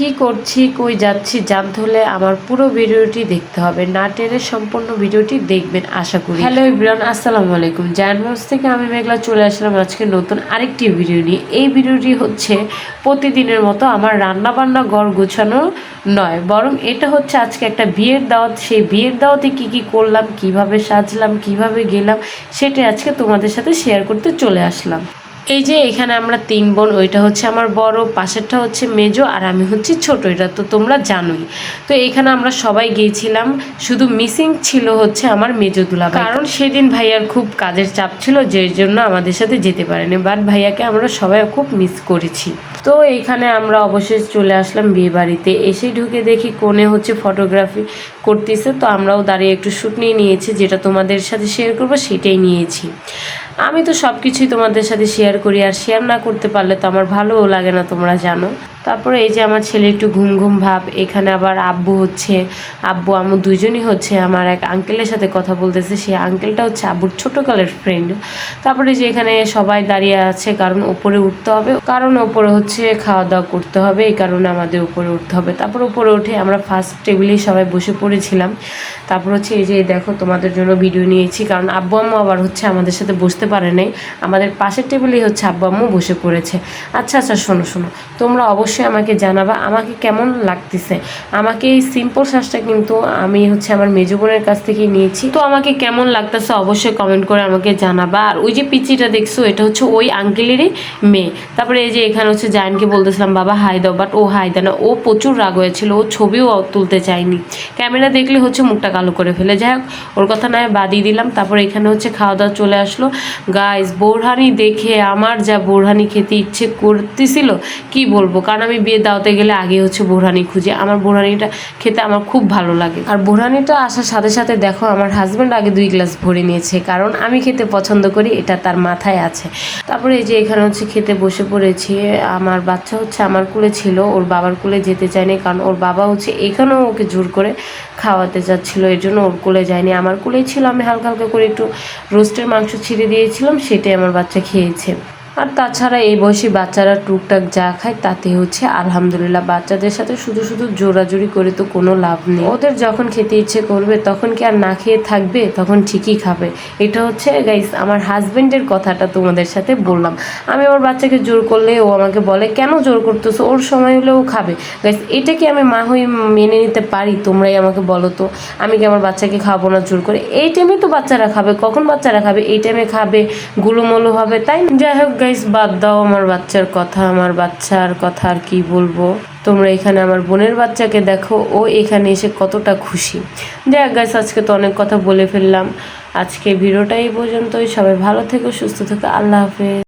কি করছি, কই যাচ্ছি, জানতে হলে আমার পুরো ভিডিওটি দেখতে হবে। না টেনে সম্পূর্ণ ভিডিওটি দেখবেন, আশা করি। হ্যালো ইব্রান আসসালামু আলাইকুম। জায়ানগঞ্জ থেকে আমি মেঘলা চলে আসলাম আজকে নতুন আরেকটি ভিডিও নিয়ে। এই ভিডিওটি হচ্ছে প্রতিদিনের মতো আমার রান্না বান্না গড় গোছানো নয়, বরং এটা হচ্ছে আজকে একটা বিয়ের দাওয়াত। সেই বিয়ের দাওয়াতে কি কি করলাম, কীভাবে সাজলাম, কীভাবে গেলাম, সেটা আজকে তোমাদের সাথে শেয়ার করতে চলে আসলাম। এই যে এখানে আমরা তিন বোন, ওইটা হচ্ছে আমার বড়, পাশেরটা হচ্ছে মেজো, আর আমি হচ্ছে ছোট, এটা তো তোমরা জানোই। তো এখানে আমরা সবাই গিয়েছিলাম, শুধু মিসিং ছিল হচ্ছে আমার মেজো দুলা কারণ সেদিন ভাইয়ার খুব কাজের চাপ ছিল, যে জন্য আমাদের সাথে যেতে পারেনি বাট ভাইয়াকে আমরা সবাই খুব মিস করেছি। তো এখানে আমরা অবশেষে চলে আসলাম বিয়ে বাড়িতে এসে ঢুকে দেখি কোণে হচ্ছে ফটোগ্রাফি করতেছে, তো আমরাও দাঁড়িয়ে একটু শ্যুট নিয়ে নিয়েছি, যেটা তোমাদের সাথে শেয়ার করব, সেটাই নিয়েছি। আমি তো সব কিছুই তোমাদের সাথে শেয়ার করি, আর শেয়ার না করতে পারলে তো আমার ভালোও লাগে না, তোমরা জানো। তারপরে এই যে আমার ছেলে একটু ঘুম ঘুম ভাব, এখানে আবার আব্বু হচ্ছে। আব্বু, আম্মু দুজনই হচ্ছে। আমার এক আঙ্কেলের সাথে কথা বলতেছে, সেই আঙ্কেলটা হচ্ছে আব্বুর ছোটোকালের ফ্রেন্ড তারপরে যে এখানে সবাই দাঁড়িয়ে আছে, কারণ ওপরে উঠতে হবে। কারণ ওপরে হচ্ছে খাওয়া দাওয়া করতে হবে, এই কারণে আমাদের উপরে উঠতে হবে। তারপর উপরে উঠে আমরা ফার্স্ট টেবিলেই সবাই বসে পড়েছিলাম। তারপর হচ্ছে এই যে দেখো তোমাদের জন্য ভিডিও নিয়েছি, কারণ আব্বু, আম্মু আবার হচ্ছে আমাদের সাথে বসতে পারে নাই। আমাদের পাশের টেবিলেই হচ্ছে আব্বু, আম্মু বসে পড়েছে। আচ্ছা আচ্ছা শোনো শোনো। তোমরা অবশ্যই আমাকে জানাবা, আমাকে কেমন লাগতেছে? আমাকে এই সিম্পল শ্বাসটা কিন্তু আমি হচ্ছে আমার মেজো বোনের কাছ থেকে নিয়েছি। তো আমাকে কেমন লাগতেছে অবশ্যই কমেন্ট করে আমাকে জানাবা। আর ওই যে পিচিটা দেখছ, এটা হচ্ছে ওই আঙ্কেলেরই মেয়ে। তারপরে এই যে এখানে হচ্ছে জায়নকে বলতেছিলাম, বাবা হাই দাও। বাট ও হাই দেয় না। ও প্রচুর রাগ হয়েছিল, ও ছবিও তুলতে চায়নি। ক্যামেরা দেখলে হচ্ছে মুখটা কালো করে ফেলে। যাই হোক, ওর কথা নয় বাদিয়ে দিলাম। তারপর এখানে হচ্ছে খাওয়া দাওয়া চলে আসলো। গাইস বোরহানি দেখে আমার যা বোরহানি খেতে ইচ্ছে করতেছিল, কি বলব? কারণ আমি বিয়ে দাওতে গেলে আগে হচ্ছে বোরহানি খুঁজে। আমার বোরহানিটা খেতে আমার খুব ভালো লাগে। আর বোরহানিটা আসার সাথে সাথে দেখো, আমার হাজব্যান্ড আগে দুই গ্লাস ভরে নিয়েছে। কারণ আমি খেতে পছন্দ করি, এটা তার মাথায় আছে। তারপরে এই যে এখানে হচ্ছে খেতে বসে পড়েছি, আমার বাচ্চা হচ্ছে আমার কুলে ছিল, ওর বাবার কুলে যেতে চায়নি কারণ ওর বাবা হচ্ছে এখানেও ওকে জোর করে খাওয়াতে যাচ্ছিল, এর জন্য ওর কুলে যায়নি। আমার কুলেই ছিল, আমি হালকা হালকা করে একটু রোস্টের মাংস ছিঁড়ে দিয়েছিলাম, সেটাই আমার বাচ্চা খেয়েছে। আর তাছাড়া এই বয়সী বাচ্চারা টুকটাক যা খায় তাতে হচ্ছে আলহামদুলিল্লাহ বাচ্চাদের সাথে শুধু শুধু জোরাজুরি করে তো কোনো লাভ নেই। ওদের যখন খেতে ইচ্ছে করবে, তখন কি আর না খেয়ে থাকবে? তখন ঠিকই খাবে। এটা হচ্ছে গাইস আমার হাজবেন্ডের কথাটা তোমাদের সাথে বললাম। আমি আমার বাচ্চাকে জোর করলে ও আমাকে বলে, কেন জোর করতেছো? ওর সময় হলে ও খাবে। গাইস এটা কি আমি মা হয়ে মেনে নিতে পারি? তোমরাই আমাকে বলো তো। আমি কি আমার বাচ্চাকে খাব না জোর করে? এই টাইমে তো বাচ্চারা খাবে, কখন বাচ্চারা খাবে? এই টাইমে খাবে, গুলোমলো হবে, তাই যাই হোক গাইস বাদ দাও আমার বাচ্চার কথা, আমার বাচ্চার কথা আর কি বলব। তোমরা এখানে আমার বোনের বাচ্চাকে দেখো, ও এখানে এসে কতটা খুশি। যাই গাইস আজকে তো অনেক কথা বলে ফেললাম। আজকে ভিডিওটা এই পর্যন্তই। সবাই ভালো থেকো, সুস্থ থেকো। আল্লাহ হাফেজ।